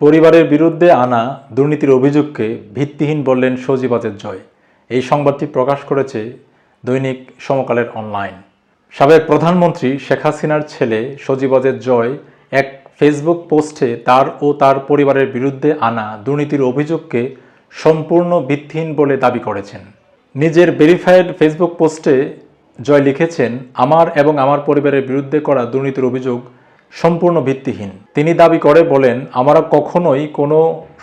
পরিবারের বিরুদ্ধে আনা দুর্নীতির অভিযোগকে ভিত্তিহীন বললেন সজীবাজের জয়। এই সংবাদটি প্রকাশ করেছে দৈনিক সমকালের অনলাইন। সাবেক প্রধানমন্ত্রী শেখ হাসিনার ছেলে সজীবাজের জয় এক ফেসবুক পোস্টে তার ও তার পরিবারের বিরুদ্ধে আনা দুর্নীতির অভিযোগকে সম্পূর্ণ ভিত্তিহীন বলে দাবি করেছেন। নিজের ভেরিফাইড ফেসবুক পোস্টে জয় লিখেছেন, আমার এবং আমার পরিবারের বিরুদ্ধে করা দুর্নীতির অভিযোগ সম্পূর্ণ ভিত্তিহীন। তিনি দাবি করে, বলেন, আমরা কখনোই কোনো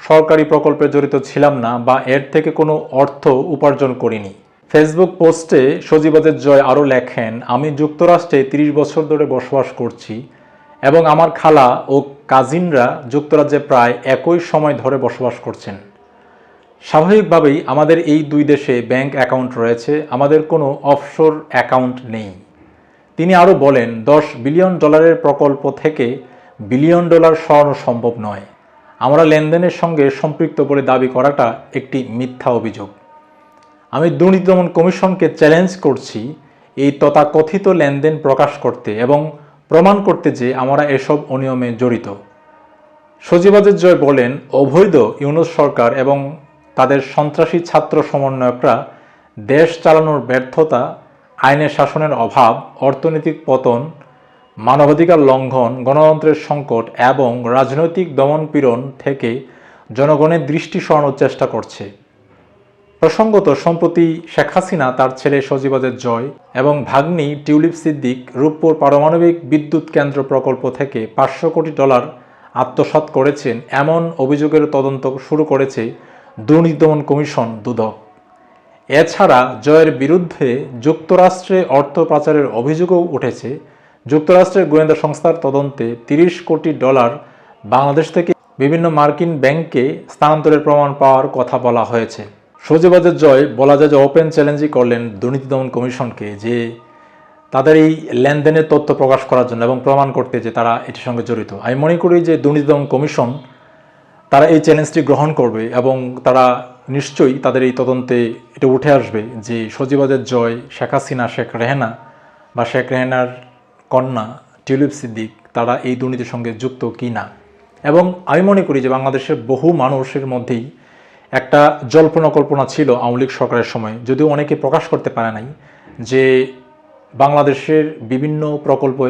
সরকারি প্রকল্পে জড়িত ছিলাম না বা এর থেকে কোনো অর্থ উপার্জন করিনি। ফেসবুক পোস্টে সজীবাদের জয় আরও লেখেন, আমি যুক্তরাষ্ট্রে ৩০ বছর ধরে বসবাস করছি এবং আমার খালা ও কাজিনরা যুক্তরাজ্যে প্রায় একই সময় ধরে বসবাস করছেন। স্বাভাবিকভাবেই আমাদের এই দুই দেশে ব্যাংক অ্যাকাউন্ট রয়েছে, আমাদের কোনো অফশোর অ্যাকাউন্ট নেই। তিনি আরও বলেন, দশ বিলিয়ন ডলারের প্রকল্প থেকে বিলিয়ন ডলার সরানো সম্ভব নয়। আমরা লেনদেনের সঙ্গে সম্পৃক্ত বলে দাবি করাটা একটি মিথ্যা অভিযোগ। আমি দুর্নীতি দমন কমিশনকে চ্যালেঞ্জ করছি এই তথাকথিত লেনদেন প্রকাশ করতে এবং প্রমাণ করতে যে আমরা এসব অনিয়মে জড়িত। সজীবাজের জয় বলেন, অবৈধ ইউনুস সরকার এবং তাদের সন্ত্রাসী ছাত্র সমন্বয়করা দেশ চালানোর ব্যর্থতা আইনের শাসনের অভাব, অর্থনৈতিক পতন, মানবাধিকার লঙ্ঘন, গণতন্ত্রের সংকট এবং রাজনৈতিক দমনপীড়ন থেকে জনগণের দৃষ্টি সরানোর চেষ্টা করছে। প্রসঙ্গত, সম্প্রতি শেখ হাসিনা তার ছেলে সজীবাজের জয় এবং ভাগ্নি টিউলিপ সিদ্দিক রূপপুর পারমাণবিক বিদ্যুৎ কেন্দ্র প্রকল্প থেকে পাঁচশো কোটি ডলার আত্মসাৎ করেছেন, এমন অভিযোগের তদন্ত শুরু করেছে দুর্নীতি দমন কমিশন দুদক। এছাড়া জয়ের বিরুদ্ধে যুক্তরাষ্ট্রে অর্থ পাচারের অভিযোগও উঠেছে। যুক্তরাষ্ট্রের গোয়েন্দা সংস্থার তদন্তে তিরিশ কোটি ডলার বাংলাদেশ থেকে বিভিন্ন মার্কিন ব্যাংকে স্থানান্তরের প্রমাণ পাওয়ার কথা বলা হয়েছে। সজীবাজের জয় বলা যায় যে ওপেন চ্যালেঞ্জই করলেন দুর্নীতি দমন কমিশনকে যে তাদের এই লেনদেনের তথ্য প্রকাশ করার জন্য এবং প্রমাণ করতে যে তারা এটির সঙ্গে জড়িত। আমি মনে করি যে দুর্নীতি দমন কমিশন তারা এই চ্যালেঞ্জটি গ্রহণ করবে এবং তারা নিশ্চয়ই তাদের এই তদন্তে এটা উঠে আসবে যে সজীবাদের জয়, শেখ হাসিনা, শেখ রেহেনা বা শেখ রেহেনার কন্যা টিউলিপ সিদ্দিক, তারা এই দুর্নীতির সঙ্গে যুক্ত কি না? এবং আমি মনে করি যে বাংলাদেশের বহু মানুষের মধ্যেই একটা জল্পনা কল্পনা ছিল আওয়ামী লীগ সরকারের সময়, যদিও অনেকে প্রকাশ করতে পারে নাই, যে বাংলাদেশের বিভিন্ন প্রকল্পে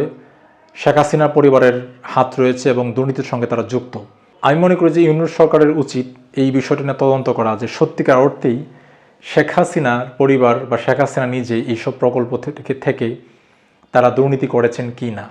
শেখ হাসিনার পরিবারের হাত রয়েছে এবং দুর্নীতির সঙ্গে তারা যুক্ত। আমি মনে করি যে ইউনুস সরকারের উচিত এই বিষয়টি নিয়ে তদন্ত করা, যে সত্যিকার অর্থেই শেখ হাসিনার পরিবার বা শেখ হাসিনা নিজে এইসব প্রকল্প থেকে তারা দুর্নীতি করেছেন কি না?